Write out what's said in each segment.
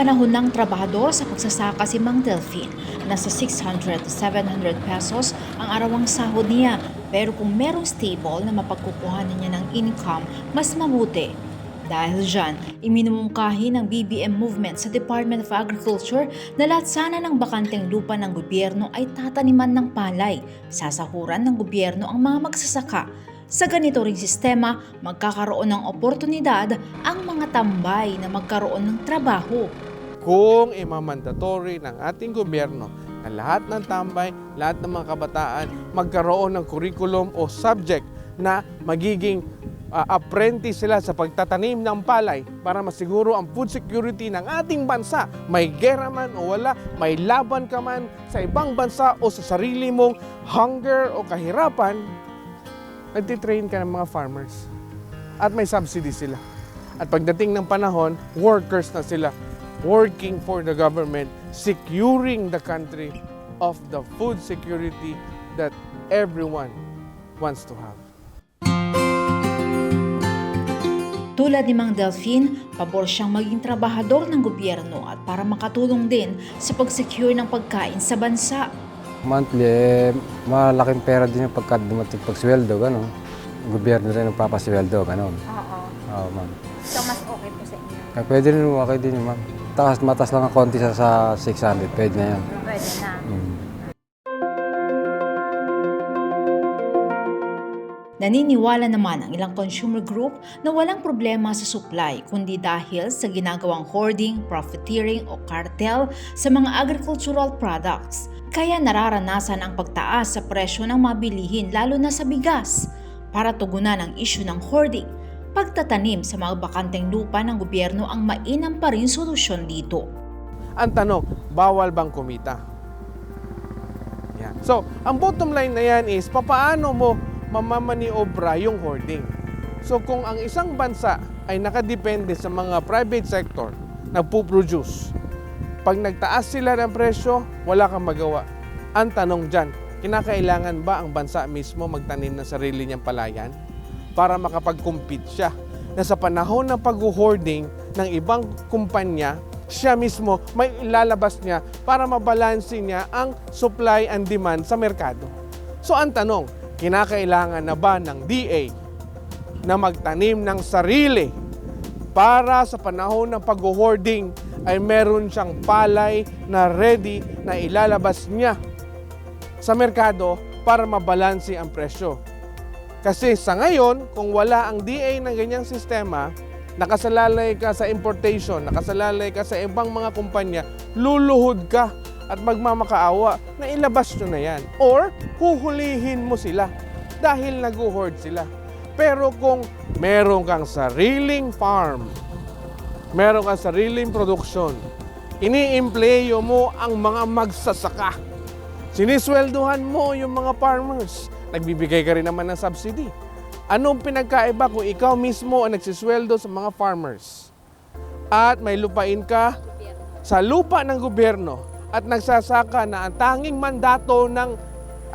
panahon ng trabahador sa pagsasaka si Mang Delphine. Nasa 600 to 700 pesos ang arawang sahod niya. Pero kung merong stable na mapagkukuhanan niya ng income, mas mabuti. Dahil dyan, iminumungkahi ng BBM movement sa Department of Agriculture na lahat sana ng bakanteng lupa ng gobyerno ay tataniman ng palay. Sasahuran ng gobyerno ang mga magsasaka. Sa ganito ring sistema, magkakaroon ng oportunidad ang mga tambay na magkaroon ng trabaho. Kung imamandatory ng ating gobyerno na lahat ng tambay, lahat ng mga kabataan magkaroon ng curriculum o subject na magiging uh, apprentice sila sa pagtatanim ng palay para masiguro ang food security ng ating bansa. May gera man o wala, may laban ka man sa ibang bansa o sa sarili mong hunger o kahirapan, nagtitrain ka ng mga farmers. At may subsidy sila. At pagdating ng panahon, workers na sila working for the government, securing the country of the food security that everyone wants to have. Tulad ni Mang Delphine, pabor siyang maging trabahador ng gobyerno at para makatulong din sa pag-secure ng pagkain sa bansa. Monthly, eh, malaking pera din yung pagka dumating pagsweldo, gano'n. Gobyerno rin ang papasweldo, gano'n. Oo. Oo, ma'am. So, mas okay po sa inyo. Kaya pwede rin, okay din yun, ma'am. Takas, matas lang ang konti sa, sa 600, pwede na yan. Pwede na. Mm. Naniniwala naman ang ilang consumer group na walang problema sa supply kundi dahil sa ginagawang hoarding, profiteering o cartel sa mga agricultural products. Kaya nararanasan ang pagtaas sa presyo ng mabilihin lalo na sa bigas. Para tugunan ang issue ng hoarding, pagtatanim sa mga bakanteng lupa ng gobyerno ang mainam pa rin solusyon dito. Ang tanong, bawal bang kumita? Yan. So, ang bottom line na yan is, papaano mo mamamaniobra yung hoarding? So, kung ang isang bansa ay nakadepende sa mga private sector, nagpo-produce, pag nagtaas sila ng presyo, wala kang magawa. Ang tanong dyan, kinakailangan ba ang bansa mismo magtanim ng sarili niyang palayan para makapag-compete siya? Na sa panahon ng pag-hoarding ng ibang kumpanya, siya mismo may ilalabas niya para mabalansin niya ang supply and demand sa merkado. So ang tanong, kinakailangan na ba ng DA na magtanim ng sarili para sa panahon ng pag-hoarding ay meron siyang palay na ready na ilalabas niya sa merkado para mabalansi ang presyo. Kasi sa ngayon, kung wala ang DA ng ganyang sistema, nakasalalay ka sa importation, nakasalalay ka sa ibang mga kumpanya, luluhod ka at magmamakaawa na ilabas nyo na yan. Or huhulihin mo sila dahil nag-hoard sila. Pero kung meron kang sariling farm, meron kang sariling produksyon, ini-empleyo mo ang mga magsasaka. Sinisweldohan mo yung mga farmers. Nagbibigay ka rin naman ng subsidy. Anong pinagkaiba kung ikaw mismo ang nagsisweldo sa mga farmers? At may lupain ka sa lupa ng gobyerno at nagsasaka na ang tanging mandato ng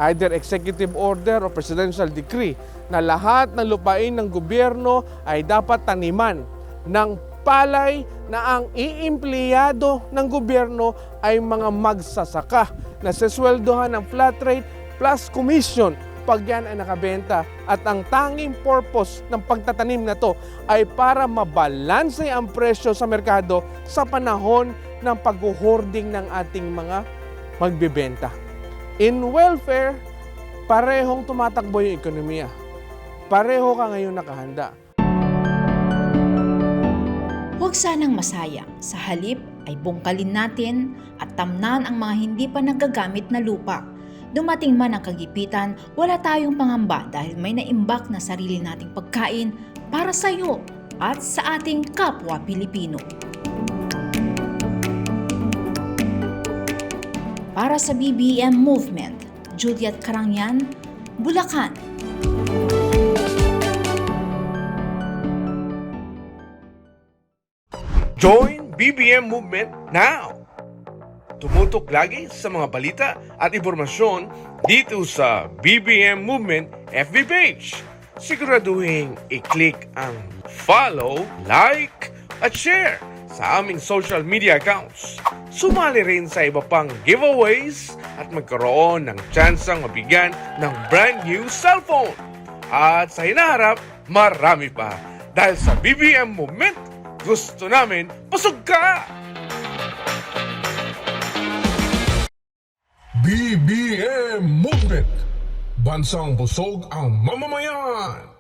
either executive order o presidential decree na lahat ng lupain ng gobyerno ay dapat taniman ng palay na ang iimpleyado ng gobyerno ay mga magsasaka na sesweldohan ng flat rate plus commission pag yan ay nakabenta at ang tanging purpose ng pagtatanim na to ay para mabalanse ang presyo sa merkado sa panahon ng pag-hoarding ng ating mga magbebenta. In welfare, parehong tumatakbo yung ekonomiya. Pareho ka ngayon nakahanda. Huwag sanang masayang. Sa halip ay bungkalin natin at tamnan ang mga hindi pa nagagamit na lupa. Dumating man ang kagipitan, wala tayong pangamba dahil may naimbak na sarili nating pagkain para sa iyo at sa ating kapwa Pilipino. Para sa BBM Movement, Juliet Karangyan, Bulacan. Join BBM Movement now! Tumutok lagi sa mga balita at impormasyon dito sa BBM Movement FB page. Siguraduhin i-click ang follow, like, at share sa aming social media accounts. Sumali rin sa iba pang giveaways at magkaroon ng tsansang mabigyan ng brand new cellphone. At sa hinaharap, marami pa dahil sa BBM Movement gusto namin, busog ka! BBM Movement Bansang busog ang mamamayan!